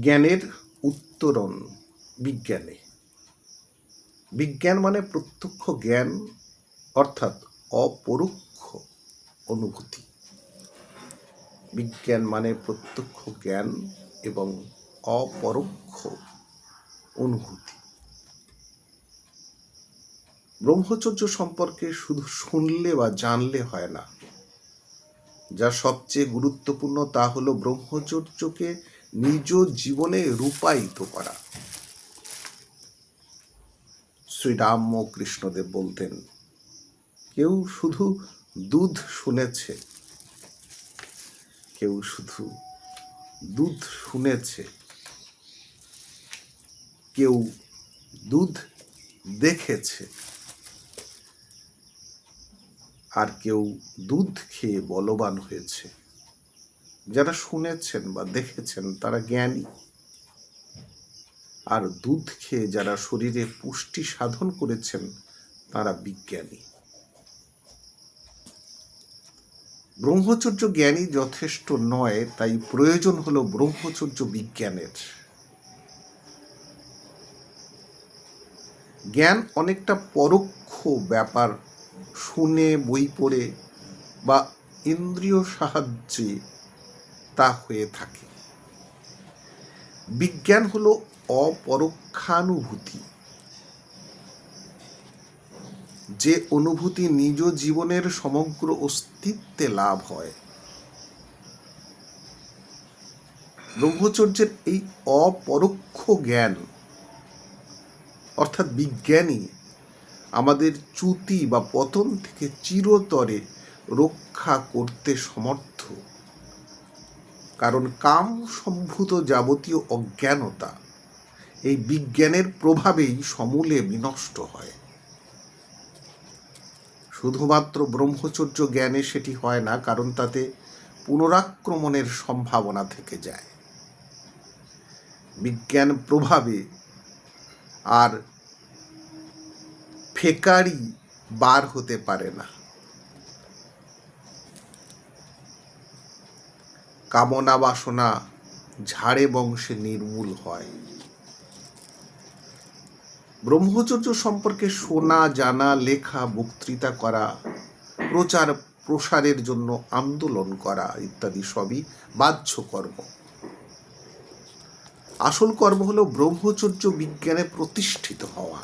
জ্ঞানের উত্তরণ, বিজ্ঞানে। বিজ্ঞান মানে প্রত্যক্ষ জ্ঞান, অর্থাৎ অপরোক্ষ অনুভূতি। বিজ্ঞান মানে প্রত্যক্ষ জ্ঞান এবং অপরোক্ষ অনুভূতি। ব্রহ্মচর্য সম্পর্কে শুধু শুনলে বা জানলে হয় না। যা সবচেয়ে গুরুত্বপূর্ণ তা হলো ব্রহ্মচর্যকে নিজ জীবনে রূপায়িত করা। শ্রীরাম ও কৃষ্ণদেব বলতেন, কেউ শুধু দুধ শুনেছে, কেউ শুধু দুধ শুনেছে, কেউ দুধ দেখেছে, আর কেউ দুধ খেয়ে বলবান হয়েছে। যারা শুনেছেন বা দেখেছেন, তারা জ্ঞানী। আর দুধ খেয়ে যারা শরীরে পুষ্টি সাধন করেছেন, তারা বিজ্ঞানী। ব্রহ্মচর্য জ্ঞানী যথেষ্ট নয়, তাই প্রয়োজন হলো ব্রহ্মচর্য বিজ্ঞানের। জ্ঞান অনেকটা পরোক্ষ ব্যাপার, শুনে, বই পড়ে বা ইন্দ্রিয় সাহায্যে হয়ে থাকে। বিজ্ঞান হলো অপরোক্ষানুভূতি। যে অনুভূতি নিজ জীবনের সমগ্র অস্তিত্বে লাভ হয়। ব্রহ্মচর্যের এই অপরোক্ষ জ্ঞান, অর্থাৎ বিজ্ঞানী আমাদের চ্যুতি বা পতন থেকে চিরতরে রক্ষা করতে সমর্থ কারণ কাম সম্ভূত যাবতীয় অজ্ঞানতা এই বিজ্ঞানের প্রভাবেই সমূলে বিনষ্ট হয়। শুধুমাত্র ব্রহ্মচর্য জ্ঞানে সেটি হয় না, কারণ তাতে পুনরাক্রমণের সম্ভাবনা থেকে যায়। বিজ্ঞান প্রভাবে আর ফেকারি বার হতে পারে না। কামনা বাসনা ঝাড়ে বংশে নির্মূল হয়। ব্রহ্মচর্য সম্পর্কে শোনা, জানা, লেখা, বক্তৃতা করা, প্রচার প্রসারের জন্য আন্দোলন করা ইত্যাদি সবই বাহ্য কর্ম আসল কর্ম হলো ব্রহ্মচর্য বিজ্ঞানে প্রতিষ্ঠিত হওয়া।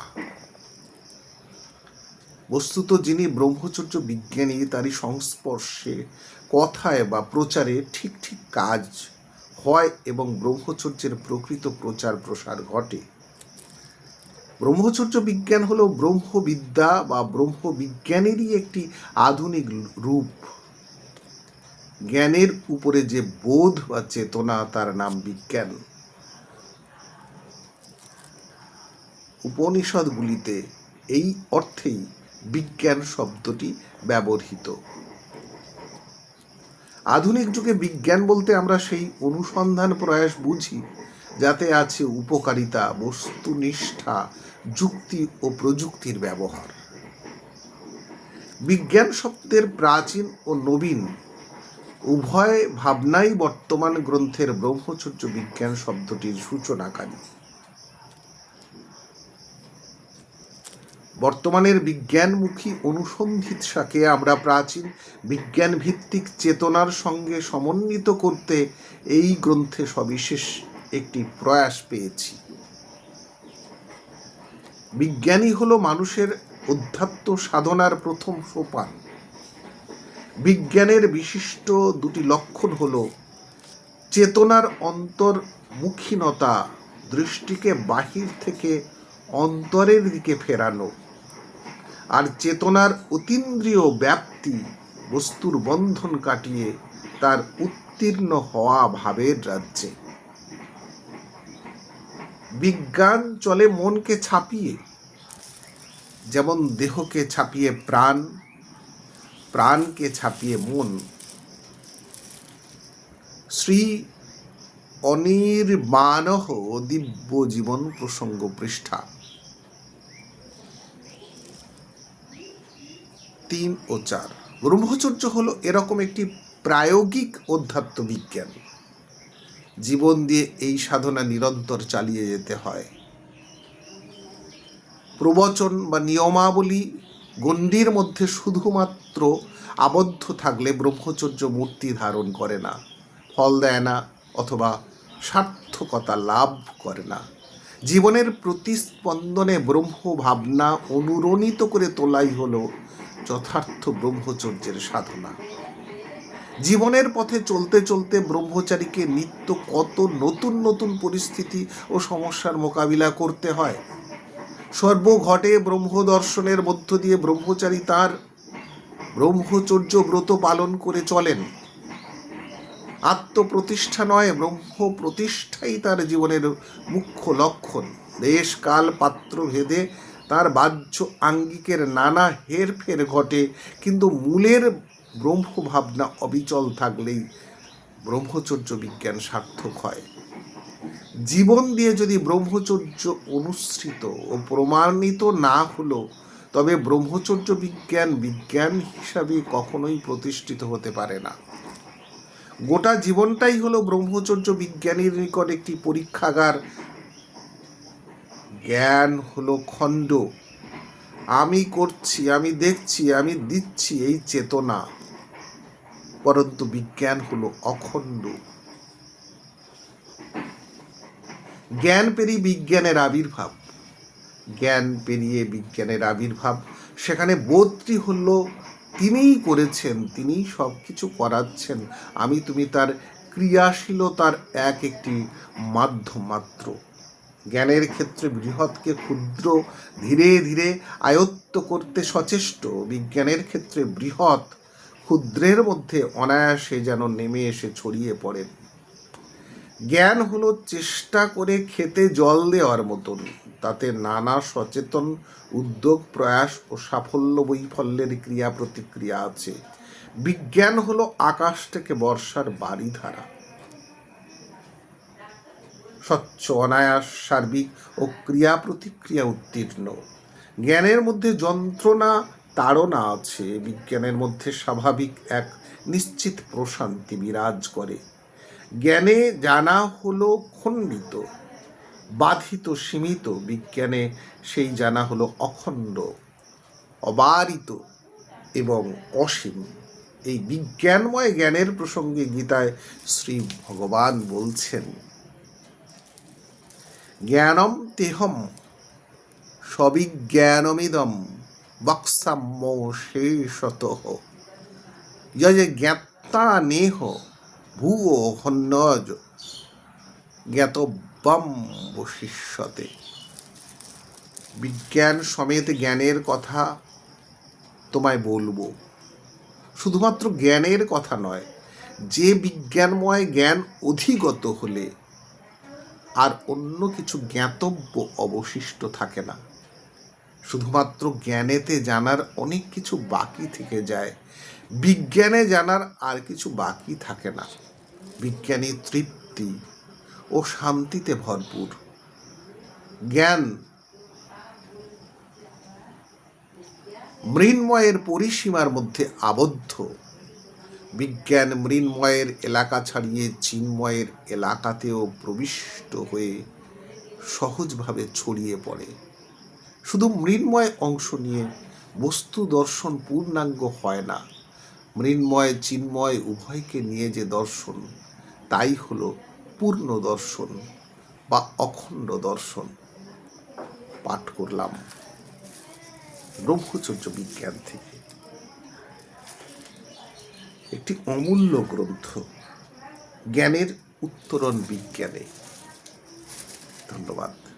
বস্তুত যিনি ব্রহ্মচর্য বিজ্ঞানী, তারই সংস্পর্শে কথায় বা প্রচারে ঠিক ঠিক কাজ হয় এবং ব্রহ্মচর্যের প্রকৃত প্রচার প্রসার ঘটে। ব্রহ্মচর্য বিজ্ঞান হলো ব্রহ্মবিদ্যা বা ব্রহ্মবিজ্ঞানেরই একটি আধুনিক রূপ। জ্ঞানের উপরে যে বোধ বা চেতনা, তার নাম বিজ্ঞান। উপনিষদগুলিতে এই অর্থেই বিজ্ঞান শব্দটি ব্যবহৃত। আধুনিক যুগে বিজ্ঞান বলতে আমরা সেই অনুসন্ধান প্রয়াস বুঝি, যাতে আছে উপকারিতা বস্তুনিষ্ঠা যুক্তি ও প্রযুক্তির ব্যবহার। বিজ্ঞান শব্দের প্রাচীন ও নবীন, উভয় ভাবনাই বর্তমান গ্রন্থের ব্রহ্মচর্য বিজ্ঞান শব্দটির সূচনাকারী। বর্তমানের বিজ্ঞানমুখী অনুসন্ধিৎসাকে আমরা প্রাচীন বিজ্ঞান ভিত্তিক চেতনার সঙ্গে সমন্বিত করতে এই গ্রন্থে সবিশেষ একটি প্রয়াস পেয়েছি। বিজ্ঞানী হলো মানুষের অধ্যাত্ম সাধনার প্রথম সোপান। বিজ্ঞানের বিশিষ্ট দুটি লক্ষণ হল চেতনার অন্তর্মুখীনতা, দৃষ্টিকে বাহির থেকে অন্তরের দিকে ফেরানো আর চেতনার অতীন্দ্রিয় ব্যাপ্তি বস্তুর বন্ধন কাটিয়ে তার উত্তীর্ণ হওয়া ভাবের রাজ্যে। বিজ্ঞান চলে মনকে ছাপিয়ে, যেমন দেহকে ছাপিয়ে প্রাণ, প্রাণকে ছাপিয়ে মন। শ্রী অনির্বাণহ দিব্য জীবন প্রসঙ্গ পৃষ্ঠা। তিন ও চার। ব্রহ্মচর্য হলো এরকম একটি প্রায়োগিক অধ্যাত্ম বিজ্ঞান। জীবন দিয়ে এই সাধনা নিরন্তর চালিয়ে যেতে হয়। প্রবচন বা নিয়মাবলী গণ্ডির মধ্যে শুধুমাত্র আবদ্ধ থাকলে ব্রহ্মচর্য মূর্তি ধারণ করে না, ফল দেয় না অথবা সার্থকতা লাভ করে না। জীবনের প্রতিস্পন্দনে ব্রহ্ম ভাবনা অনুরণিত করে তোলাই হলো যথার্থ ব্রহ্মচর্যের সাধনা। জীবনের পথে চলতে চলতে ব্রহ্মচারীকে নিত্য কত নতুন নতুন পরিস্থিতি ও সমস্যার মোকাবিলা করতে হয়। সর্বঘটে ব্রহ্ম দর্শনের মধ্য দিয়ে ব্রহ্মচারী তার ব্রহ্মচর্য ব্রত পালন করে চলেন। আত্মপ্রতিষ্ঠা নয় ব্রহ্ম প্রতিষ্ঠাই তার জীবনের মুখ্য লক্ষণ। দেশ, কাল, পাত্র, ভেদে তার বাহ্য আঙ্গিকের নানা হেরফের ঘটে, কিন্তু মূলের ব্রহ্ম ভাবনা অবিচল থাকলেই ব্রহ্মচর্য বিজ্ঞান সার্থক হয়। জীবন দিয়ে যদি ব্রহ্মচর্য অনুসৃত ও প্রমাণিত না হলো, তবে ব্রহ্মচর্য বিজ্ঞান বিজ্ঞান হিসাবে কখনোই প্রতিষ্ঠিত হতে পারে না। গোটা জীবনটাই হলো ব্রহ্মচর্য বিজ্ঞানীর নিকট একটি পরীক্ষাগার জ্ঞান হলো খণ্ড। আমি করছি, আমি দেখছি, আমি দিচ্ছি এই চেতনা। পরন্তু বিজ্ঞান হলো অখণ্ড। জ্ঞান পেরিয়ে বিজ্ঞানের আবির্ভাব। জ্ঞান পেরিয়ে বিজ্ঞানের আবির্ভাব। সেখানে বোধটি হলো তিনিই করেছেন, তিনিই সব কিছু করাচ্ছেন। আমি, তুমি তার ক্রিয়াশীলতার এক একটি মাধ্যম মাত্র। জ্ঞানের ক্ষেত্রে বৃহৎকে ক্ষুদ্র, ধীরে ধীরে আয়ত্ত করতে সচেষ্ট, বিজ্ঞানের ক্ষেত্রে বৃহৎ, ক্ষুদ্রের মধ্যে অনায়াসে যেন নেমে এসে ছড়িয়ে পড়েন। জ্ঞান হলো চেষ্টা করে খেতে জল দেওয়ার মতন, তাতে নানা সচেতন উদ্যোগ, প্রয়াস ও সাফল্য বৈফল্যের ক্রিয়া প্রতিক্রিয়া আছে। বিজ্ঞান হলো আকাশ থেকে বর্ষার বাড়িধারা। স্বচ্ছ, অনায়াস, সার্বিক ও ক্রিয়া প্রতিক্রিয়া উত্তীর্ণ। জ্ঞানের মধ্যে যন্ত্রণা, তাড়না আছে। বিজ্ঞানের মধ্যে স্বাভাবিক এক নিশ্চিত প্রশান্তি বিরাজ করে। জ্ঞানে জানা হলো খণ্ডিত, বাধিত, সীমিত। বিজ্ঞানে সেই জানা হলো অখণ্ড, অবারিত এবং অসীম। এই বিজ্ঞানময় জ্ঞানের প্রসঙ্গে গীতায় শ্রী ভগবান বলছেন জ্ঞানম তেহম, সবিজ্ঞানমিদম বক্সাম্য শেষত। যে জ্ঞাতা নেহ ভুয়ো হন্যজ জ্ঞাতব্যম বশিষ্যতে। বিজ্ঞান সমেত জ্ঞানের কথা তোমায় বলব। শুধুমাত্র জ্ঞানের কথা নয়, যে বিজ্ঞানময় জ্ঞান অধিগত হলে আর অন্য কিছু জ্ঞাতব্য অবশিষ্ট থাকে না। শুধুমাত্র জ্ঞানেতে জানার অনেক কিছু বাকি থেকে যায়। বিজ্ঞানে জানার আর কিছু বাকি থাকে না। বিজ্ঞানী তৃপ্তি ও শান্তিতে ভরপুর। জ্ঞান মৃন্ময়ের পরিসীমার মধ্যে আবদ্ধ। বিজ্ঞান মৃন্ময়ের এলাকা ছাড়িয়ে চিন্ময়ের এলাকাতেও প্রবিষ্ট হয়ে সহজভাবে ছড়িয়ে পড়ে। শুধু মৃন্ময় অংশ নিয়ে বস্তু দর্শন পূর্ণাঙ্গ হয় না। মৃন্ময়, চিন্ময় উভয়কে নিয়ে যে দর্শন, তাই হলো পূর্ণ দর্শন বা অখণ্ড দর্শন। পাঠ করলাম ব্রহ্মচর্য বিজ্ঞান থেকে। একটি অমূল্য গ্রন্থ জ্ঞানের উত্তরণ বিজ্ঞানে। ধন্যবাদ।